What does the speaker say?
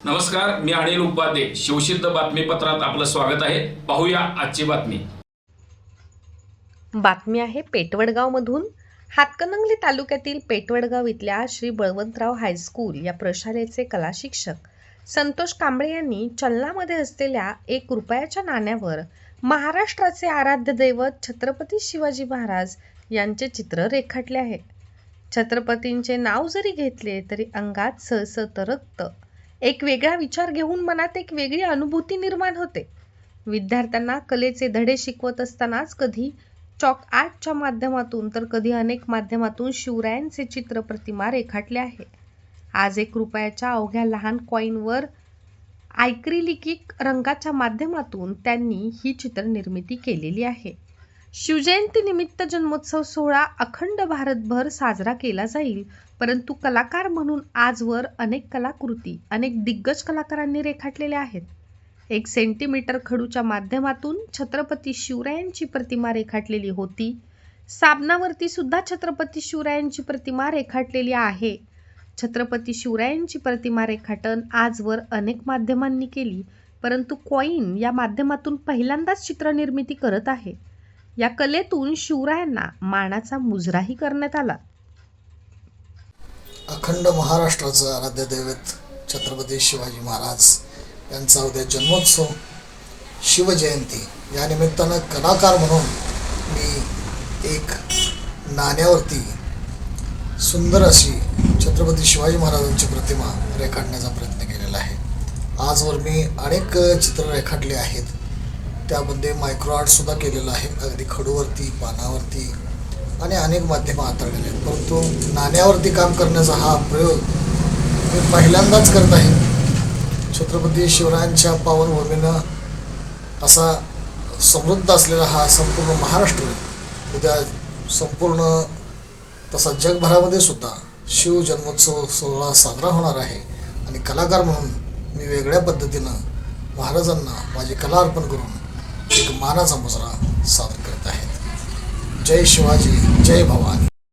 नमस्कार मी अनिल उपाध्ये. शिवसिद्ध बातमीपत्रात आपलं स्वागत आहे. पाहूया आजची बातमी. बातमी आहे पेटवडगावमधून. हातकणंगले तालुक्यातील पेटवडगाव इथल्या श्री बळवंतराव हायस्कूल या प्रशालेचे कला शिक्षक संतोष कांबळे यांनी चलनामध्ये असलेल्या एक रुपयाच्या नाण्यावर महाराष्ट्राचे आराध्य दैवत छत्रपती शिवाजी महाराज यांचे चित्र रेखाटले आहे. छत्रपतींचे नाव जरी घेतले तरी अंगात सळसळतं रक्त. एक वेगळा विचार घेऊन मनात एक वेगळी अनुभूती निर्माण होते. विद्यार्थ्यांना कलेचे धडे शिकवत असतानाच कधी चॉक आर्टच्या माध्यमातून तर कधी अनेक माध्यमातून शिवरायांचे चित्र प्रतिमा रेखाटले आहे. आज एक रुपयाच्या अवघ्या लहान कॉईनवर आयक्रिलिकिक रंगाच्या माध्यमातून त्यांनी ही चित्रनिर्मिती केलेली आहे. शिवजयंती निमित्त जन्मोत्सव सोहळा अखंड भारतभर साजरा केला जाईल. परंतु कलाकार म्हणून आजवर अनेक कलाकृती अनेक दिग्गज कलाकारांनी रेखाटलेल्या आहेत. एक सेंटीमीटर खडूच्या माध्यमातून छत्रपती शिवरायांची प्रतिमा रेखाटलेली होती. साबणावरती सुद्धा छत्रपती शिवरायांची प्रतिमा रेखाटलेली आहे. छत्रपती शिवरायांची प्रतिमा रेखाटन आजवर अनेक माध्यमांनी केली परंतु कॉईन या माध्यमातून पहिल्यांदाच चित्रनिर्मिती करत आहे. या कलेतून शिवरायांना मानाचा मुजराही करण्यात आला. अखंड महाराष्ट्राचं आराध्य दैवत छत्रपती शिवाजी महाराज यांचा उद्या जन्मोत्सव. शिवजयंती या निमित्तानं कलाकार म्हणून मी एक नाण्यावरती सुंदर अशी छत्रपती शिवाजी महाराजांची प्रतिमा रेखाटण्याचा प्रयत्न केलेला आहे. आजवर मी अनेक चित्र रेखाटली आहेत. त्यामध्ये मायक्रो आर्टसुद्धा केलेलं आहे. अगदी खडूवरती पानावरती आणि अनेक माध्यमं हाताळलेली आहेत. परंतु नाण्यावरती काम करण्याचा हा प्रयोग मी पहिल्यांदाच करत आहे. छत्रपती शिवरायांच्या पावनभूमीनं असा समृद्ध असलेला हा संपूर्ण महाराष्ट्र उद्या संपूर्ण तसा जगभरामध्ये सुद्धा शिव जन्मोत्सव सोहळा साजरा होणार आहे. आणि कलाकार म्हणून मी वेगळ्या पद्धतीनं महाराजांना माझी कला अर्पण करून एक मानाचा मुजरा सादर करत आहेत. जय शिवाजी जय भवानी.